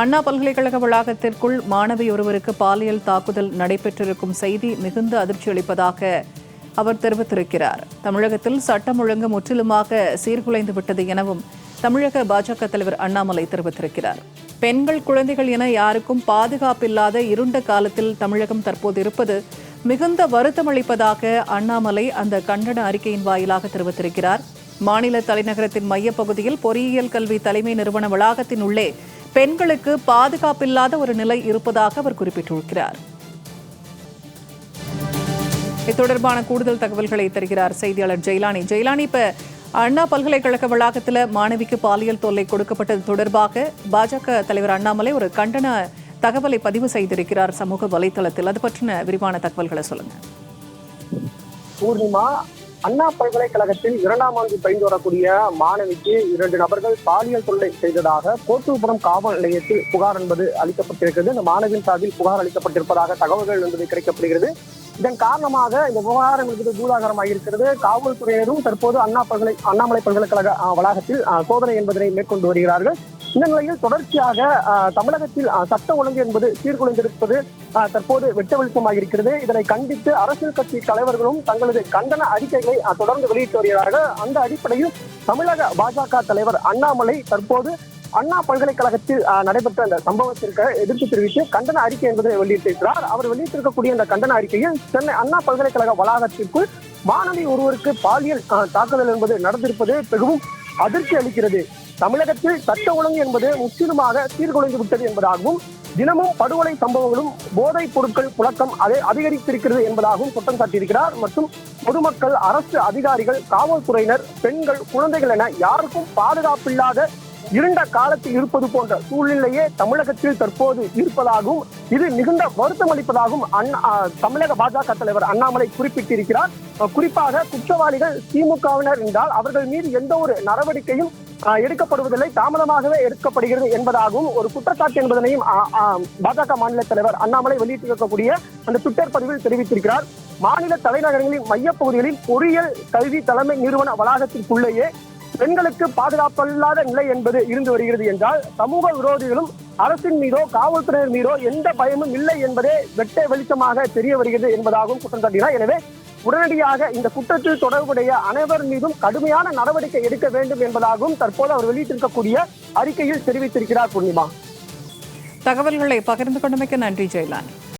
அண்ணா பல்கலைக்கழக வளாகத்திற்குள் மாணவி ஒருவருக்கு பாலியல் தாக்குதல் நடைபெற்றிருக்கும் செய்தி மிகுந்த அதிர்ச்சி அளிப்பதாக அவர் தெரிவித்திருக்கிறார். தமிழகத்தில் சட்டம் ஒழுங்கு முற்றிலுமாக சீர்குலைந்து விட்டது எனவும் தமிழக பாஜக தலைவர் அண்ணாமலை தெரிவித்திருக்கிறார். பெண்கள் குழந்தைகள் என யாருக்கும் பாதுகாப்பில்லாத இருண்ட காலத்தில் தமிழகம் தற்போது இருப்பது மிகுந்த வருத்தம் அளிப்பதாக அண்ணாமலை அந்த கண்டன அறிக்கையின் வாயிலாக தெரிவித்திருக்கிறார். மாநில தலைநகரத்தின் மையப்பகுதியில் பொறியியல் கல்வி தலைமை நிறுவன வளாகத்தின் உள்ளே பெண்களுக்கு பாதுகாப்பில்லாத ஒரு நிலை இருப்பதாக அவர் குறிப்பிட்டிருக்கிறார். இது தொடர்பான கூடுதல் தகவல்களை தருகிறார் செய்தியாளர் ஜெயலானி. ஜெயலானி இப்ப அண்ணா பல்கலைக்கழக வளாகத்தில் மாணவிக்கு பாலியல் தொல்லை கொடுக்கப்பட்டது தொடர்பாக பாஜக தலைவர் அண்ணாமலை ஒரு கண்டன தகவலை பதிவு செய்திருக்கிறார் சமூக வலைதளத்தில் அது பற்றின விரிவான தகவல்களை சொல்லுங்க. பூர்ணிமா அண்ணா பல்கலைக்கழகத்தில் இரண்டாம் ஆண்டு பயின்று வரக்கூடிய மாணவிக்கு இரண்டு நபர்கள் பாலியல் தொல்லை செய்ததாக கோட்டூர்புரம் காவல் நிலையத்தில் புகார் என்பது அளிக்கப்பட்டிருக்கிறது. இந்த மாணவியின் சார்பில் புகார் அளிக்கப்பட்டிருப்பதாக தகவல்கள் என்பது கிடைக்கப்படுகிறது. இதன் காரணமாக இந்த விவகாரம் என்பது பூதாகரமாக இருக்கிறது காவல்துறையினரும் தற்போது அண்ணா பல்கலை அண்ணாமலை பல்கலைக்கழக வளாகத்தில் சோதனை என்பதனை மேற்கொண்டு வருகிறார்கள். இந்த நிலையில் தொடர்ச்சியாக தமிழகத்தில் சட்ட ஒழுங்கு என்பது சீர்குலைந்திருப்பது தற்போது வெட்ட வெளிச்சமாக இருக்கிறது இதனை கண்டித்து அரசியல் கட்சி தலைவர்களும் தங்களது கண்டன அறிக்கைகளை தொடர்ந்து வெளியிட்டு வருகிறார்கள் அந்த அடிப்படையில் தமிழக பாஜக தலைவர் அண்ணாமலை தற்போது அண்ணா பல்கலைக்கழகத்தில் நடைபெற்ற அந்த சம்பவத்திற்கு எதிர்ப்பு தெரிவித்து கண்டன அறிக்கை என்பதை வெளியிட்டிருக்கிறார். அவர் வெளியிட்டிருக்கக்கூடிய இந்த கண்டன அறிக்கையில் சென்னை அண்ணா பல்கலைக்கழக வளாகத்திற்குள் மாணவி ஒருவருக்கு பாலியல் தாக்குதல் என்பது நடந்திருப்பது மிகவும் அதிர்ச்சி அளிக்கிறது. தமிழகத்தில் சட்ட ஒழுங்கு என்பது முற்றிலுமாக சீர்குலைந்து விட்டது என்பதாகவும் தினமும் படுகொலை சம்பவங்களும் போதைப் பொருட்கள் புழக்கம் அதை அதிகரித்திருக்கிறது என்பதாகவும் குற்றம் சாட்டியிருக்கிறார். மற்றும் பொதுமக்கள் அரசு அதிகாரிகள் காவல்துறையினர் பெண்கள் குழந்தைகள் என யாருக்கும் பாதுகாப்பில்லாத இருண்ட காலத்தில் இருப்பது போன்ற சூழ்நிலையே தமிழகத்தில் தற்போது இருப்பதாகவும் இது மிகுந்த வருத்தம் அளிப்பதாகவும் அண்ணா தமிழக பாஜக தலைவர் அண்ணாமலை குறிப்பிட்டிருக்கிறார். குறிப்பாக குற்றவாளிகள் திமுகவினர் என்றால் அவர்கள் மீது எந்த ஒரு நடவடிக்கையும் எடுக்கப்படுவதில்லை. தாமதமாகவே எடுக்கப்படுகிறது என்பதாகவும் ஒரு குற்றச்சாட்டு என்பதனையும் பாஜக மாநில தலைவர் அண்ணாமலை வெளியிட்டிருக்கக்கூடிய அந்த ட்விட்டர் பதிவில் தெரிவித்திருக்கிறார். மாநில தலைநகரங்களின் மையப்பகுதிகளில் பொறியியல் கல்வி தலைமை நிறுவன வளாகத்திற்குள்ளேயே பெண்களுக்கு பாதுகாப்பில்லாத நிலை என்பது இருந்து வருகிறது என்றால் சமூக விரோதிகளும் அரசின் மீதோ காவல்துறையினர் மீதோ எந்த பயமும் இல்லை என்பதே வெட்ட வெளிச்சமாக தெரிய வருகிறது என்பதாகவும் குற்றம் சாட்டினார். எனவே உடனடியாக இந்த குற்றத்தில் தொடர்புடைய அனைவர் மீதும் கடுமையான நடவடிக்கை எடுக்க வேண்டும் என்பதாகவும் தற்போது அவர் வெளியிட்டிருக்கக்கூடிய அறிக்கையில் தெரிவித்திருக்கிறார் பூர்ணிமா. தகவல்களை பகிர்ந்து கொண்டமைக்கு நன்றி ஜெயலான்.